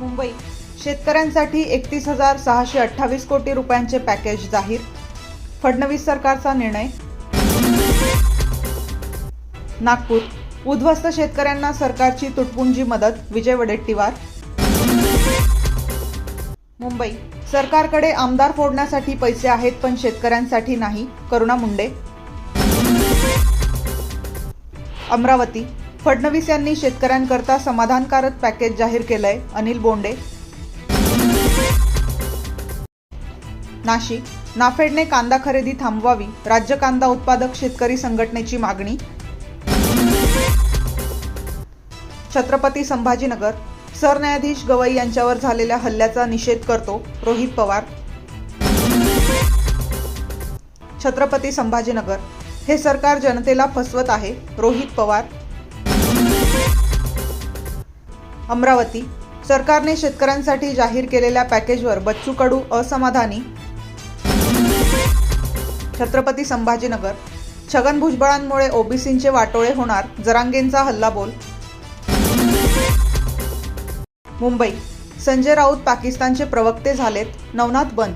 मुंबई. शेतकऱ्यांसाठी एकतीस हजार सहाशे अठ्ठावीस कोटी रुपयांचे पॅकेज जाहीर. फडणवीस सरकारचा निर्णय. नागपूर. उद्ध्वस्त शेतकऱ्यांना सरकारची तुटपुंजी मदत विजय वडेट्टीवार. मुंबई. सरकारकडे आमदार फोडण्यासाठी पैसे आहेत पण शेतकऱ्यांसाठी नाही. करुणा मुंडे. अमरावती. फडणवीस यांनी शेतकऱ्यांकरता समाधानकारक पॅकेज जाहीर केलंय अनिल बोंडे. नाशिक नाफेडने कांदा खरेदी थांबवावी राज्य कांदा उत्पादक शेतकरी संघटनेची मागणी. छत्रपती संभाजीनगर सरन्यायाधीश गवई यांच्यावर झालेल्या हल्ल्याचा निषेध करतो रोहित पवार. छत्रपती संभाजीनगर हे सरकार जनतेला फसवत आहे रोहित पवार. अमरावती. सरकारने शेतकऱ्यांसाठी जाहीर केलेल्या पॅकेजवर बच्चू कडू असमाधानी. छत्रपती संभाजीनगर. छगन भुजबळांमुळे ओबीसींचे वाटोळे होणार जरांगेंचा हल्लाबोल मुंबई. संजय राऊत पाकिस्तानचे प्रवक्ते झालेत नवनाथ बंद.